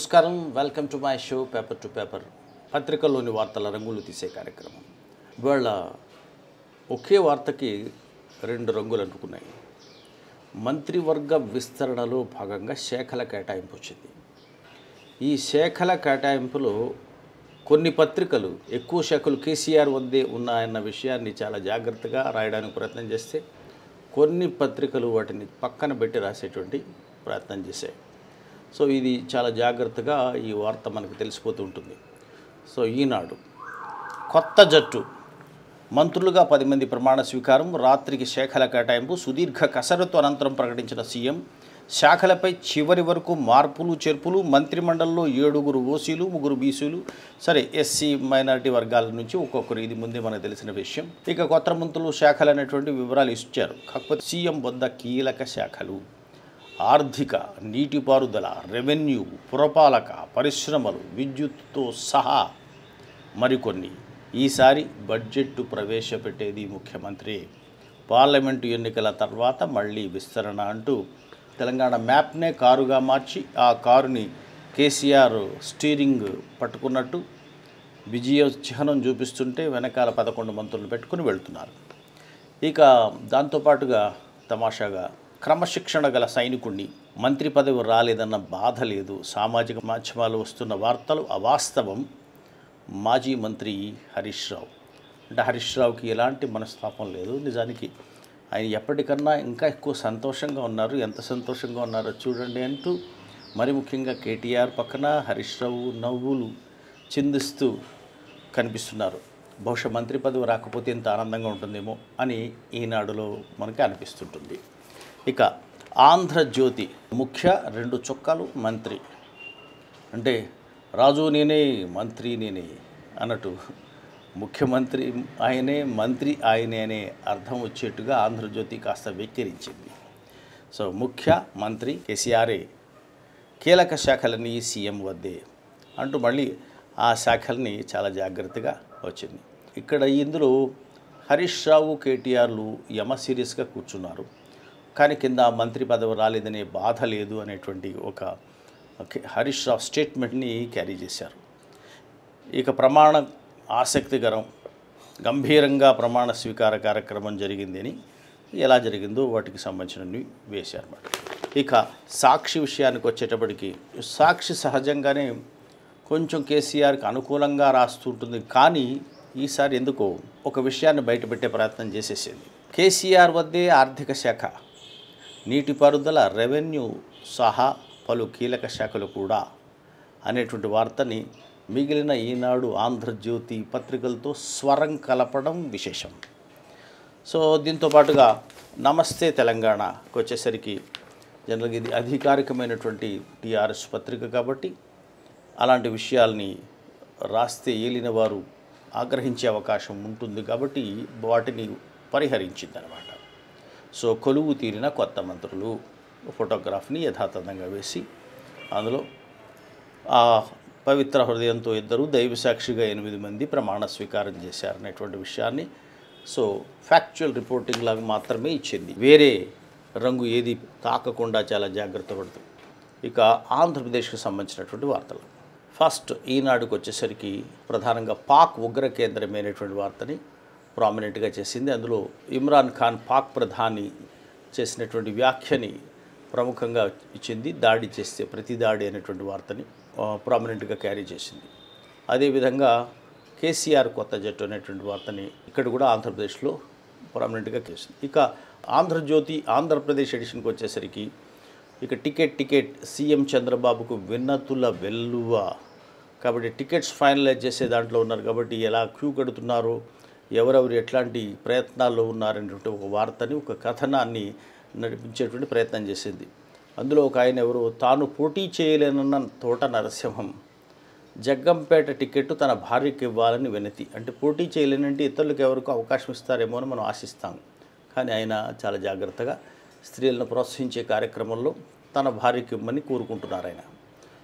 నమస్కారం. Welcome to my show paper to paper పత్రికల్లోని వార్తల రంగులు తీసే కార్యక్రమం. ఇవాళ ఒకే వార్తకి రెండు రంగులు అంటుకున్నాయి. మంత్రివర్గ విస్తరణలో భాగంగా శాఖల కేటాయింపు వచ్చింది. ఈ శాఖల కేటాయింపులో కొన్ని పత్రికలు ఎక్కువ శాఖలు కేసీఆర్ వద్దే ఉన్నాయన్న విషయాన్ని చాలా జాగ్రత్తగా రాయడానికి ప్రయత్నం చేస్తే కొన్ని పత్రికలు వాటిని పక్కన పెట్టి రాసేటువంటి ప్రయత్నం చేశాయి. సో ఇది చాలా జాగ్రత్తగా ఈ వార్త మనకు తెలిసిపోతూ ఉంటుంది. సో ఈనాడు కొత్త జట్టు మంత్రులుగా పది మంది ప్రమాణ స్వీకారం రాత్రికి శాఖల కేటాయింపు సుదీర్ఘ కసరత్తు అనంతరం ప్రకటించిన సీఎం శాఖలపై చివరి వరకు మార్పులు చేర్పులు మంత్రిమండలిలో ఏడుగురు ఓసీలు ముగ్గురు బీసీలు సరే ఎస్సీ మైనారిటీ వర్గాల నుంచి ఒక్కొక్కరు. ఇది ముందే మనకు తెలిసిన విషయం. ఇక కొత్త మంత్రులు శాఖలు అనేటువంటి వివరాలు ఇచ్చారు. కాకపోతే సీఎం వద్ద కీలక శాఖలు. ఆర్థిక నీటిపారుదల రెవెన్యూ పురపాలక పరిశ్రమలు విద్యుత్తో సహా మరికొన్ని. ఈసారి బడ్జెట్ ప్రవేశపెట్టేది ముఖ్యమంత్రి. పార్లమెంటు ఎన్నికల తర్వాత మళ్ళీ విస్తరణ అంటూ తెలంగాణ మ్యాప్నే కారుగా మార్చి ఆ కారుని కేసీఆర్ స్టీరింగ్ పట్టుకున్నట్టు విజయ చిహ్నం చూపిస్తుంటే వెనకాల పదకొండు మంత్రులు పెట్టుకుని వెళ్తున్నారు. ఇక దాంతోపాటుగా తమాషాగా క్రమశిక్షణ గల సైనికుణ్ణి మంత్రి పదవి రాలేదన్న బాధ లేదు. సామాజిక మాధ్యమాలు వస్తున్న వార్తలు అవాస్తవం. మాజీ మంత్రి హరీష్ రావు. అంటే హరీష్ రావుకి ఎలాంటి మనస్తాపం లేదు. నిజానికి ఆయన ఎప్పటికన్నా ఇంకా ఎక్కువ సంతోషంగా ఉన్నారు. ఎంత సంతోషంగా ఉన్నారో చూడండి అంటూ మరి ముఖ్యంగా కేటీఆర్ పక్కన హరీష్ రావు నవ్వులు చిందిస్తూ కనిపిస్తున్నారు. బహుశా మంత్రి పదవి రాకపోతే ఎంత ఆనందంగా ఉంటుందేమో అని ఈనాడులో మనకి అనిపిస్తుంటుంది. ఇక ఆంధ్రజ్యోతి ముఖ్య రెండు చొక్కాలు మంత్రి. అంటే రాజు నేనే మంత్రి నేనే అన్నట్టు ముఖ్యమంత్రి ఆయనే మంత్రి ఆయనే అనే అర్థం వచ్చేట్టుగా ఆంధ్రజ్యోతి కాస్త వెక్కిరించింది. సో ముఖ్య మంత్రి కేసీఆరే కీలక శాఖలని సీఎం వద్దే అంటూ మళ్ళీ ఆ శాఖల్ని చాలా జాగ్రత్తగా వచ్చింది. ఇక్కడ ఇందులో హరీష్ రావు కేటీఆర్లు యమ సీరియస్గా కూర్చున్నారు. కానీ కింద మంత్రి పదవి రాలేదనే బాధ లేదు అనేటువంటి ఒక హరీష్ రావు స్టేట్మెంట్ని క్యారీ చేశారు. ఇక ప్రమాణ ఆసక్తికరం గంభీరంగా ప్రమాణ స్వీకార కార్యక్రమం జరిగిందని ఎలా జరిగిందో వాటికి సంబంధించినవి వేశారన్నమాట ఇక సాక్షి విషయానికి వచ్చేటప్పటికి సాక్షి సహజంగానే కొంచెం కేసీఆర్కి అనుకూలంగా రాస్తుంటుంది కానీ ఈసారి ఎందుకో ఒక విషయాన్ని బయటపెట్టే ప్రయత్నం చేసేసింది. కేసీఆర్ వద్దే ఆర్థిక శాఖ నీటిపారుదల రెవెన్యూ సహా పలు కీలక శాఖలు కూడా అనేటువంటి వార్తని మిగిలిన ఈనాడు ఆంధ్రజ్యోతి పత్రికలతో స్వరం కలపడం విశేషం. సో దీంతో పాటుగా నమస్తే తెలంగాణకు వచ్చేసరికి జనరల్గా ఇది అధికారికమైనటువంటి టీఆర్ఎస్ పత్రిక కాబట్టి అలాంటి విషయాల్ని రాస్తే ఏలిన వారు ఆగ్రహించే అవకాశం ఉంటుంది కాబట్టి వాటిని పరిహరించిందనమాట. సో కొలువు తీరిన కొత్త మంత్రులు ఫోటోగ్రాఫ్ని యథాతథంగా వేసి అందులో ఆ పవిత్ర హృదయంతో ఇద్దరు దైవసాక్షిగా ఎనిమిది మంది ప్రమాణ స్వీకారం చేశారనేటువంటి విషయాన్ని సో ఫ్యాక్చువల్ రిపోర్టింగ్ లాగా మాత్రమే ఇచ్చింది. వేరే రంగు ఏది తాకకుండా చాలా జాగ్రత్త పడుతుంది ఇక ఆంధ్రప్రదేశ్కి సంబంధించినటువంటి వార్తలు. ఫస్ట్ ఈనాడుకు వచ్చేసరికి ప్రధానంగా పాక్ ఉగ్ర కేంద్రమైనటువంటి వార్తని ప్రామినెంట్గా చేసింది. అందులో ఇమ్రాన్ ఖాన్ పాక్ ప్రధాని చేసినటువంటి వ్యాఖ్యని ప్రముఖంగా ఇచ్చింది. దాడి చేస్తే ప్రతి దాడి అనేటువంటి వార్తని ప్రామినెంట్గా క్యారీ చేసింది. అదేవిధంగా కేసీఆర్ కొత్త జట్టు అనేటువంటి వార్తని ఇక్కడ కూడా ఆంధ్రప్రదేశ్లో ప్రామినెంట్గా చేసింది ఇక ఆంధ్రజ్యోతి ఆంధ్రప్రదేశ్ ఎడిషన్కి వచ్చేసరికి ఇక టికెట్ టికెట్ సీఎం చంద్రబాబుకు విన్నతుల వెల్లువ. కాబట్టి టికెట్స్ ఫైనలైజ్ చేసే దాంట్లో ఉన్నారు కాబట్టి ఎలా క్యూ కడుతున్నారో ఎవరెవరు ఎట్లాంటి ప్రయత్నాల్లో ఉన్నారనేటువంటి ఒక వార్తని ఒక కథనాన్ని నడిపించేటువంటి ప్రయత్నం చేసింది. అందులో ఒక ఆయన ఎవరు తాను పోటీ చేయలేనన్న తోట నరసింహం. జగ్గంపేట టికెట్ తన భార్యకి ఇవ్వాలని వినతి. అంటే పోటీ చేయలేనంటే ఇతరులకు ఎవరికి అవకాశం ఇస్తారేమో అని మనం ఆశిస్తాం. కానీ ఆయన చాలా జాగ్రత్తగా స్త్రీలను ప్రోత్సహించే కార్యక్రమంలో తన భార్యకి ఇవ్వమని కోరుకుంటున్నారు ఆయన.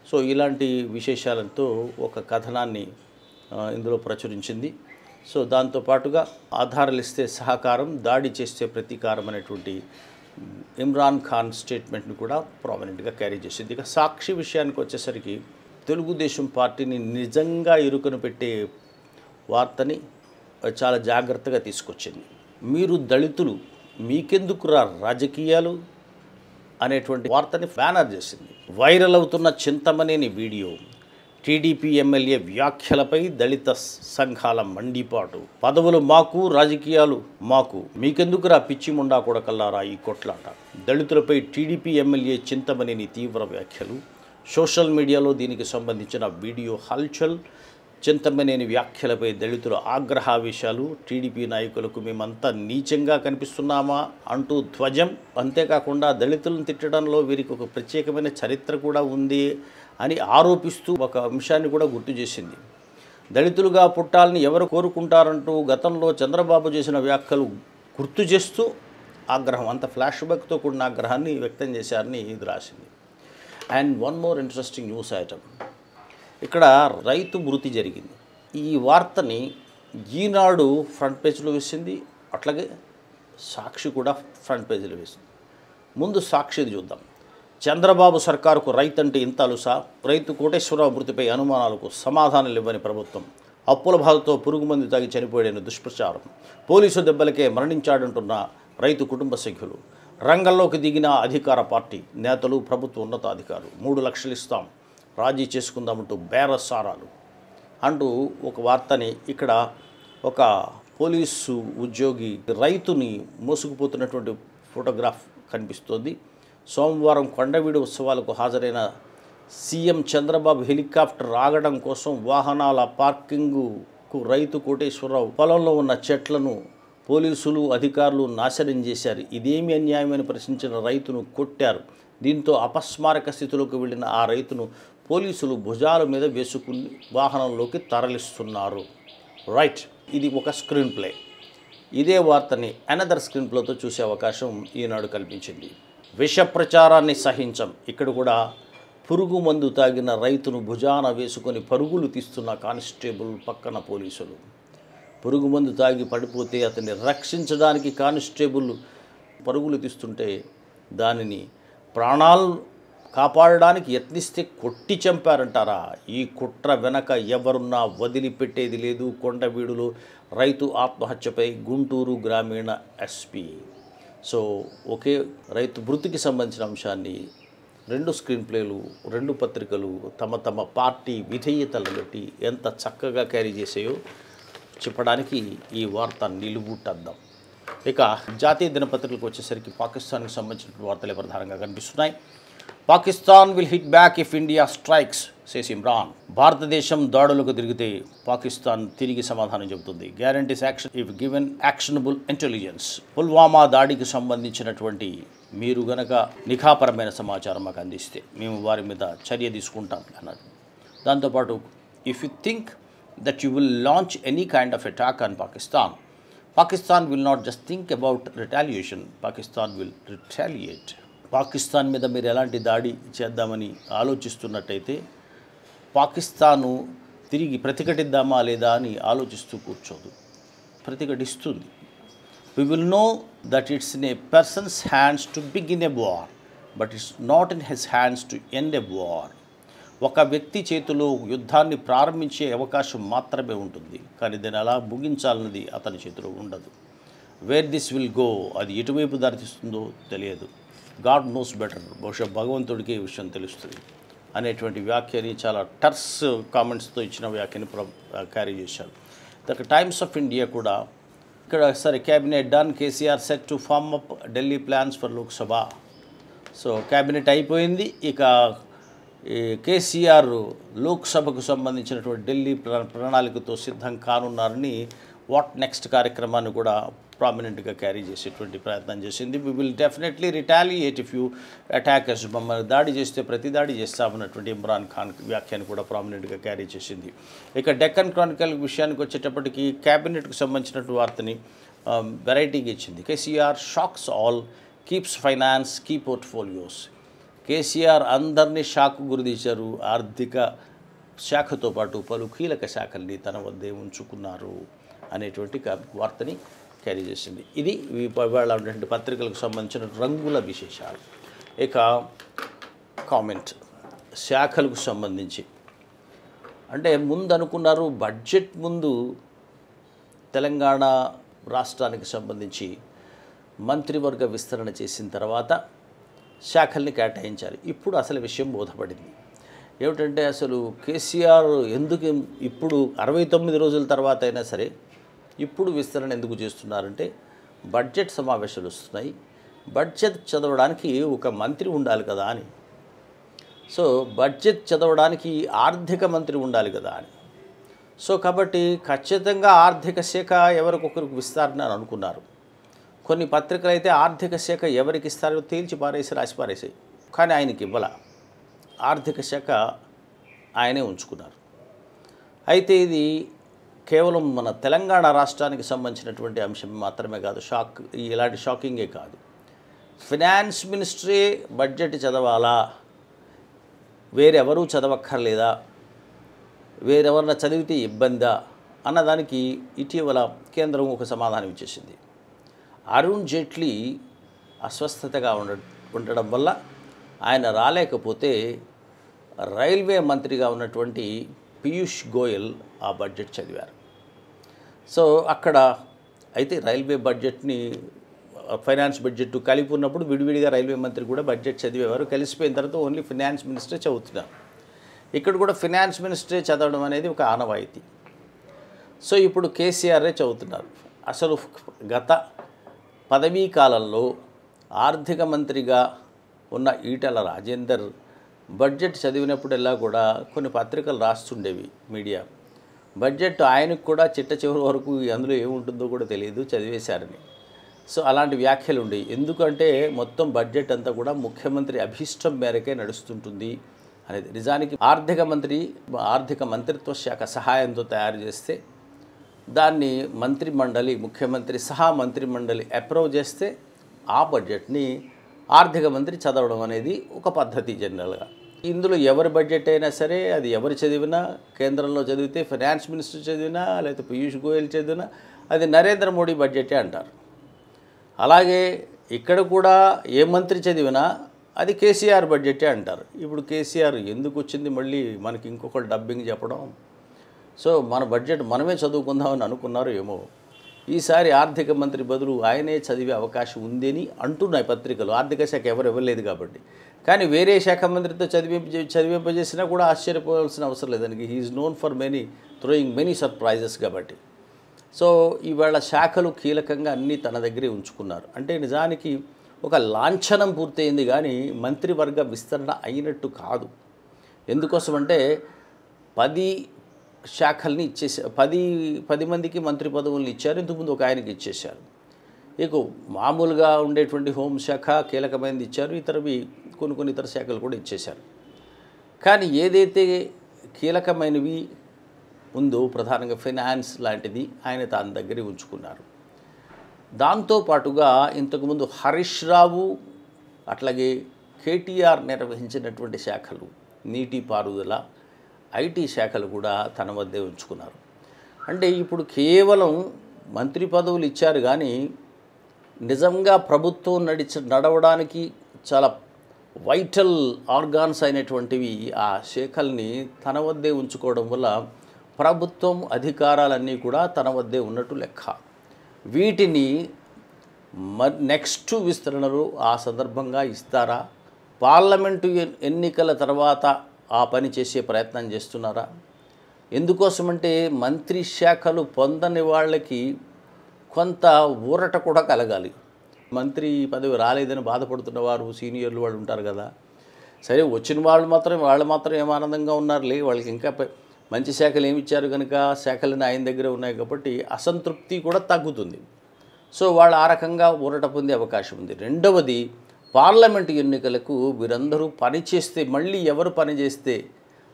సో ఇలాంటి విశేషాలతో ఒక కథనాన్ని ఇందులో ప్రచురించింది. సో దాంతోపాటుగా ఆధారాలు ఇస్తే సహకారం దాడి చేస్తే ప్రతీకారం అనేటువంటి ఇమ్రాన్ ఖాన్ స్టేట్మెంట్ని కూడా ప్రామినెంట్గా క్యారీ చేసింది. ఇక సాక్షి విషయానికి వచ్చేసరికి తెలుగుదేశం పార్టీని నిజంగా ఇరుకును పెట్టే వార్తని చాలా జాగ్రత్తగా తీసుకొచ్చింది. మీరు దళితులు మీకెందుకురా రాజకీయాలు? అనేటువంటి వార్తని బ్యానర్ చేసింది. వైరల్ అవుతున్న చింతమనేని వీడియో టీడీపీ ఎమ్మెల్యే వ్యాఖ్యలపై దళిత సంఘాల మండిపాటు. పదవులు మాకు రాజకీయాలు మాకు. మీకెందుకురా పిచ్చి ముండా కొడకల్లారా ఈ కొట్లాట? దళితులపై టీడీపీ ఎమ్మెల్యే చింతమనేని తీవ్ర వ్యాఖ్యలు. సోషల్ మీడియాలో దీనికి సంబంధించిన వీడియో హల్చల్. చింతమనేని వ్యాఖ్యలపై దళితుల ఆగ్రహావేశాలు. టీడీపీ నాయకులకు మేమంతా నీచంగా కనిపిస్తున్నామా అంటూ ధ్వజం. అంతేకాకుండా దళితులను తిట్టడంలో వీరికి ఒక ప్రత్యేకమైన చరిత్ర కూడా ఉంది. అని ఆరోపిస్తూ ఒక అంశాన్ని కూడా గుర్తు చేసింది. దళితులుగా పుట్టాలని ఎవరు కోరుకుంటారంటూ గతంలో చంద్రబాబు చేసిన వ్యాఖ్యలు గుర్తు చేస్తూ ఆగ్రహం అంత ఫ్లాష్ బ్యాక్తో కూడిన ఆగ్రహాన్ని వ్యక్తం చేశారని ఇది రాసింది. And one more interesting news item. ఇక్కడ రైతు మృతి జరిగింది. ఈ వార్తని ఈనాడు ఫ్రంట్ పేజ్లో వేసింది అట్లాగే సాక్షి కూడా ఫ్రంట్ పేజీలో వేసింది. ముందు సాక్షిది చూద్దాం. చంద్రబాబు సర్కారుకు రైతు అంటే ఇంత అలుసా? రైతు కోటేశ్వరరావు మృతిపై అనుమానాలకు సమాధానం ఇవ్వని ప్రభుత్వం. అప్పుల బాధతో పురుగుమందు తాగి చనిపోయాడని దుష్ప్రచారం. పోలీసు దెబ్బలకే మరణించాడంటున్న రైతు కుటుంబ సభ్యులు. రంగంలోకి దిగిన అధికార పార్టీ నేతలు ప్రభుత్వ ఉన్నతాధికారులు. మూడు లక్షలు ఇస్తాం. రాజీ చేసుకుందామంటూ బేరసారాలు అంటూ ఒక వార్తని ఇక్కడ ఒక పోలీసు ఉద్యోగి రైతుని మోసుకుపోతున్నటువంటి ఫోటోగ్రాఫ్ కనిపిస్తోంది. సోమవారం కొండవీడు ఉత్సవాలకు హాజరైన సీఎం చంద్రబాబు హెలికాప్టర్ ఆగడం కోసం వాహనాల పార్కింగుకు రైతు కోటేశ్వరరావు పొలంలో ఉన్న చెట్లను పోలీసులు అధికారులు నాశనం చేశారు. ఇదేమి అన్యాయమని ప్రశ్నించిన రైతును కొట్టారు. దీంతో అపస్మారక స్థితిలోకి వెళ్ళిన ఆ రైతును పోలీసులు భుజాల మీద వేసుకుని వాహనంలోకి తరలిస్తున్నారు. రైట్ ఇది ఒక స్క్రీన్ ప్లే. ఇదే వార్తని అనదర్ స్క్రీన్ ప్లేతో చూసే అవకాశం ఈనాడు కల్పించింది. విష ప్రచారాన్ని సహించం. ఇక్కడ కూడా పురుగు మందు తాగిన రైతును భుజాన వేసుకొని పరుగులు తీస్తున్న కానిస్టేబుల్ పక్కన పోలీసులు. పురుగు మందు తాగి పడిపోతే అతన్ని రక్షించడానికి కానిస్టేబుల్ పరుగులు తీస్తుంటే దానిని ప్రాణాలు కాపాడడానికి యత్నిస్తే కొట్టి చంపారంటారా? ఈ కుట్ర వెనక ఎవరున్నా వదిలిపెట్టేది లేదు. కొండవీడులో రైతు ఆత్మహత్యపై గుంటూరు గ్రామీణ ఎస్పీ సో ఒకే రైతు వృత్తికి సంబంధించిన అంశాన్ని రెండు స్క్రీన్ ప్లేలు రెండు పత్రికలు తమ తమ పార్టీ విధేయతలు బట్టి ఎంత చక్కగా క్యారీ చేసాయో చెప్పడానికి ఈ వార్త నిలువుటద్దాం. ఇక జాతీయ దినపత్రికలకు వచ్చేసరికి పాకిస్తాన్కి సంబంధించిన వార్తలే ప్రధానంగా కనిపిస్తున్నాయి. Pakistan will hit back if India strikes. Says Imran. భారతదేశం దాడులకు తిరిగితే పాకిస్తాన్ తిరిగి సమాధానం చెబుతుంది. Guarantees action if given actionable intelligence Pulwama దాడికి సంబంధించినటువంటి మీరు గనక నిఖాపరమైన సమాచారం మాకు అందిస్తే మేము వారి మీద చర్య తీసుకుంటాం అన్నారు. దాంతోపాటు if you think that you will launch any kind of attack on Pakistan Pakistan will not just think about retaliation Pakistan will retaliate Pakistan మీద మీరు ఎలాంటి దాడి చేద్దామని ఆలోచిస్తున్నట్టయితే పాకిస్తాను తిరిగి ప్రతిఘటిద్దామా లేదా అని ఆలోచిస్తూ కూర్చోదు. ప్రతిఘటిస్తుంది. We will know that it's in a person's hands to begin a war but it's not in his hands to end a war ఒక వ్యక్తి చేతిలో యుద్ధాన్ని ప్రారంభించే అవకాశం మాత్రమే ఉంటుంది కానీ దాన్ని అలా ముగించాలన్నది అతని చేతిలో ఉండదు. వేర్ దిస్ విల్ గో అది ఎటువైపు దారితీస్తుందో తెలియదు. గాడ్ నోస్ బెటర్ బహుశా భగవంతుడికి ఈ విషయం తెలుస్తుంది. అనేటువంటి వ్యాఖ్యని చాలా టర్స్ కామెంట్స్తో ఇచ్చిన వ్యాఖ్యని క్యారీ చేశారు. ద టైమ్స్ ఆఫ్ ఇండియా కూడా. ఇక్కడ సరే cabinet done KCR set to form up Delhi plans for Lok Sabha so cabinet అయిపోయింది. ఇక ఈ కేసీఆర్ లోక్సభకు సంబంధించినటువంటి ఢిల్లీ ప్రణాళికతో సిద్ధం కానున్నారని వాట్ నెక్స్ట్ కార్యక్రమాన్ని కూడా ప్రామినెంట్గా క్యారీ చేసేటువంటి ప్రయత్నం చేసింది. We will definitely retaliate if you attack us మమ్మల్ని దాడి చేస్తే ప్రతి దాడి చేస్తామన్నటువంటి ఇమ్రాన్ ఖాన్ వ్యాఖ్యను కూడా ప్రామినెంట్గా క్యారీ చేసింది. ఇక డెక్కన్ క్రానికల్ విషయానికి వచ్చేటప్పటికి క్యాబినెట్కు సంబంధించినటువంటి వార్తని um, వెరైటీగా ఇచ్చింది. KCR shocks all keeps finance key portfolios KCR అందరినీ షాక్ గురిదీశారు ఆర్థిక శాఖతో పాటు పలు కీలక శాఖల్ని తన వద్దే ఉంచుకున్నారు అనేటువంటి వార్తని క్యారీ చేసింది. ఇది ఇవాళ ఉన్నటువంటి పత్రికలకు సంబంధించిన రంగుల విశేషాలు. ఇక కామెంట్. శాఖలకు సంబంధించి. అంటే ముందు అనుకున్నారు బడ్జెట్ ముందు తెలంగాణ రాష్ట్రానికి సంబంధించి మంత్రివర్గ విస్తరణ చేసిన తర్వాత శాఖల్ని కేటాయించాలి. ఇప్పుడు అసలు విషయం బోధపడింది. ఏమిటంటే అసలు కేసీఆర్ ఎందుకు ఇప్పుడు అరవై తొమ్మిది రోజుల తర్వాత అయినా సరే ఇప్పుడు విస్తరణ ఎందుకు చేస్తున్నారంటే బడ్జెట్ సమావేశాలు వస్తున్నాయి. బడ్జెట్ చదవడానికి ఒక మంత్రి ఉండాలి కదా అని. సో బడ్జెట్ చదవడానికి ఆర్థిక మంత్రి ఉండాలి కదా అని. సో కాబట్టి ఖచ్చితంగా ఆర్థిక శాఖ ఎవరికొకరికి విస్తారని అని అనుకున్నారు. కొన్ని పత్రికలు అయితే ఆర్థిక శాఖ ఎవరికి ఇస్తారో తేల్చి పారేసి రాసి పారేసాయి కానీ ఆయనకి ఇవ్వాల. ఆర్థిక శాఖ ఆయనే ఉంచుకున్నారు. అయితే ఇది కేవలం మన తెలంగాణ రాష్ట్రానికి సంబంధించినటువంటి అంశం మాత్రమే కాదు షాక్ ఇలాంటి షాకింగే కాదు. ఫినాన్స్ మినిస్ట్రీ బడ్జెట్ చదవాలా? వేరెవరూ చదవక్కర్లేదా? వేరెవరన్నా చదివితే ఇబ్బందా? అన్నదానికి ఇటీవల కేంద్రం ఒక సమాధానం ఇచ్చేసింది. అరుణ్ జైట్లీ అస్వస్థతగా ఉండ ఉండడం వల్ల ఆయన రాలేకపోతే రైల్వే మంత్రిగా ఉన్నటువంటి పీయూష్ గోయల్ ఆ బడ్జెట్ చదివారు. సో అక్కడ అయితే రైల్వే బడ్జెట్ని ఫైనాన్స్ బడ్జెట్ కలిపి ఉన్నప్పుడు విడివిడిగా రైల్వే మంత్రి కూడా బడ్జెట్ చదివేవారు. కలిసిపోయిన తర్వాత ఓన్లీ ఫినాన్స్ మినిస్టరే చదువుతున్నారు. ఇక్కడ కూడా ఫినాన్స్ మినిస్టరే చదవడం అనేది ఒక ఆనవాయితీ. సో ఇప్పుడు కేసీఆర్ఏ చదువుతున్నారు. అసలు గత పదవీ కాలంలో ఆర్థిక మంత్రిగా ఉన్న ఈటల రాజేందర్ బడ్జెట్ చదివినప్పుడల్లా కూడా కొన్ని పత్రికలు రాస్తుండేవి మీడియా. బడ్జెట్ ఆయనకు కూడా చిట్ట చివరి వరకు అందులో ఏముంటుందో కూడా తెలియదు చదివేశారని. సో అలాంటి వ్యాఖ్యలు ఉండేవి ఎందుకంటే మొత్తం బడ్జెట్ అంతా కూడా ముఖ్యమంత్రి అభిష్టం మేరకే నడుస్తుంటుంది అనేది. నిజానికి ఆర్థిక మంత్రి ఆర్థిక మంత్రిత్వ శాఖ సహాయంతో తయారు చేస్తే దాన్ని మంత్రి మండలి ముఖ్యమంత్రి సహా మంత్రి మండలి అప్రూవ్ చేస్తే ఆ బడ్జెట్ని ఆర్థిక మంత్రి చదవడం అనేది ఒక పద్ధతి జనరల్గా. ఇందులో ఎవరి బడ్జెట్ అయినా సరే అది ఎవరు చదివినా కేంద్రంలో చదివితే ఫైనాన్స్ మినిస్టర్ చదివినా లేకపోతే పీయూష్ గోయల్ చదివినా అది నరేంద్ర మోడీ బడ్జెటే అంటారు. అలాగే ఇక్కడ కూడా ఏ మంత్రి చదివినా అది కేసీఆర్ బడ్జెటే అంటారు. ఇప్పుడు కేసీఆర్ ఎందుకు వచ్చింది మళ్ళీ మనకి ఇంకొకరు డబ్బింగ్ చెప్పడం? సో మన బడ్జెట్ మనమే చదువుకుందామని అనుకున్నారు ఏమో. ఈసారి ఆర్థిక మంత్రి బదులు ఆయనే చదివే అవకాశం ఉందని అంటున్నాయి పత్రికలు. ఆర్థిక శాఖ ఎవరు ఇవ్వలేదు కాబట్టి. కానీ వేరే శాఖ మంత్రితో చదివింప చదివింపజేసినా కూడా ఆశ్చర్యపోవాల్సిన అవసరం లేదానికి he is known for many throwing many surprises కాబట్టి. సో ఇవాళ శాఖలు కీలకంగా అన్నీ తన దగ్గరే ఉంచుకున్నారు. అంటే నిజానికి ఒక లాంఛనం పూర్తయింది కానీ మంత్రివర్గ విస్తరణ అయినట్టు కాదు. ఎందుకోసమంటే పది శాఖల్ని ఇచ్చేసారు పది పది మందికి మంత్రి పదవులను ఇచ్చారు. ఇంతకుముందు ఒక ఆయనకి ఇచ్చేశారు. ఇక మామూలుగా ఉండేటువంటి హోంశాఖ కీలకమైనది ఇచ్చారు. ఇతరవి కొన్ని కొన్ని ఇతర శాఖలు కూడా ఇచ్చేశారు. కానీ ఏదైతే కీలకమైనవి ఉందో ప్రధానంగా ఫైనాన్స్ లాంటిది ఆయన తన దగ్గరే ఉంచుకున్నారు. దాంతో పాటుగా ఇంతకుముందు హరీష్ రావు అట్లాగే కేటీఆర్ నిర్వహించినటువంటి శాఖలు నీటిపారుదల ఐటీ శాఖలు కూడా తన వద్దే ఉంచుకున్నారు. అంటే ఇప్పుడు కేవలం మంత్రి పదవులు ఇచ్చారు కానీ నిజంగా ప్రభుత్వం నడిచ నడవడానికి చాలా వైటల్ ఆర్గాన్స్ అయినటువంటివి ఆ శాఖల్ని తన వద్దే ఉంచుకోవడం వల్ల ప్రభుత్వం అధికారాలన్నీ కూడా తన వద్దే ఉన్నట్టు లెక్క. వీటిని మ నెక్స్ట్ విస్తరణలు ఆ సందర్భంగా ఇస్తారా? పార్లమెంటు ఎన్నికల తర్వాత ఆ పని చేసే ప్రయత్నం చేస్తున్నారా? ఎందుకోసమంటే మంత్రి శాఖలు పొందని వాళ్ళకి కొంత ఊరట కూడా కలగాలి. మంత్రి పదవి రాలేదని బాధపడుతున్న వారు సీనియర్లు వాళ్ళు ఉంటారు కదా. సరే వచ్చిన వాళ్ళు మాత్రం వాళ్ళు మాత్రం ఏం ఆనందంగా ఉన్నారులే. వాళ్ళకి ఇంకా మంచి శాఖలు ఏమి ఇచ్చారు కనుక శాఖలన్నీ ఆయన దగ్గర ఉన్నాయి కాబట్టి అసంతృప్తి కూడా తగ్గుతుంది. సో వాళ్ళు ఆ రకంగా ఊరట పొందే అవకాశం ఉంది. రెండవది పార్లమెంటు ఎన్నికలకు వీరందరూ పని చేస్తే మళ్ళీ ఎవరు పని చేస్తే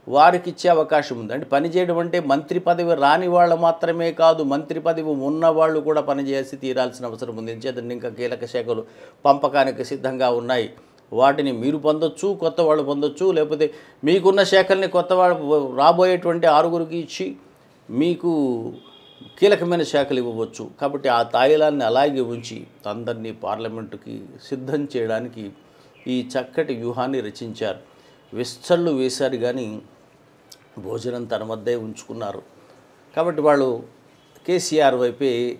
వారికి ఇచ్చే అవకాశం ఉంది. అంటే పనిచేయడం అంటే మంత్రి పదవి రాని వాళ్ళు మాత్రమే కాదు మంత్రి పదవి ఉన్నవాళ్ళు కూడా పనిచేసి తీరాల్సిన అవసరం ఉంది. చేతండి ఇంకా కీలక శాఖలు పంపకానికి సిద్ధంగా ఉన్నాయి. వాటిని మీరు పొందొచ్చు కొత్త వాళ్ళు పొందొచ్చు లేకపోతే మీకున్న శాఖల్ని కొత్త వాళ్ళు రాబోయేటువంటి ఆరుగురికి ఇచ్చి మీకు కీలకమైన శాఖలు ఇవ్వవచ్చు. కాబట్టి ఆ తాయిలాన్ని అలాగే ఉంచి అందరినీ పార్లమెంటుకి సిద్ధం చేయడానికి ఈ చక్కటి వ్యూహాన్ని రచించారు. విస్తళ్ళు వేశారు కానీ భోజనం తన వద్దే ఉంచుకున్నారు. కాబట్టి వాళ్ళు కేసీఆర్ వైపే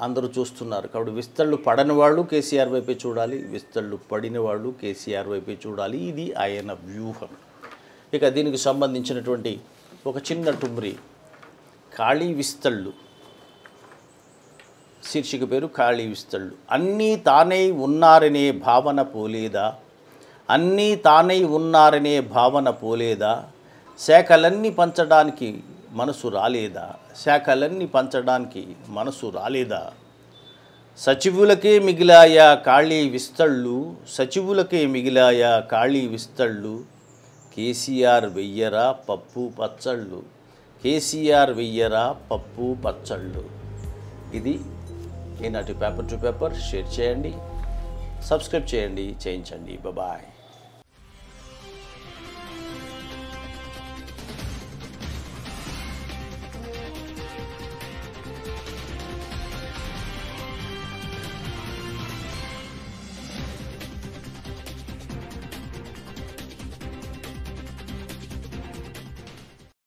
అందరూ చూస్తున్నారు. కాబట్టి విస్తళ్ళు పడని వాళ్ళు కేసీఆర్ వైపే చూడాలి విస్తళ్ళు పడిన వాళ్ళు కేసీఆర్ వైపే చూడాలి. ఇది ఆయన వ్యూహం. ఇక దీనికి సంబంధించినటువంటి ఒక చిన్న టుమ్రి ఖాళీ విస్తళ్ళు. శీర్షిక పేరు ఖాళీ విస్తళ్ళు. అన్నీ తానే ఉన్నారనే భావన పోలేదా? అన్నీ తానై ఉన్నారనే భావన పోలేదా? శాఖలన్నీ పంచడానికి మనసు రాలేదా? శాఖలన్నీ పంచడానికి మనసు రాలేదా? సచివులకే మిగిలాయా ఖాళీ విస్తళ్ళు? సచివులకే మిగిలాయా ఖాళీ విస్తళ్ళు? కేసీఆర్ వెయ్యరా పప్పు పచ్చళ్ళు? కేసీఆర్ వెయ్యరా పప్పు పచ్చళ్ళు? ఇది ఈనాటి పేపర్ టు పేపర్. షేర్ చేయండి. సబ్స్క్రైబ్ చేయండి. చేయించండి. బాయ్.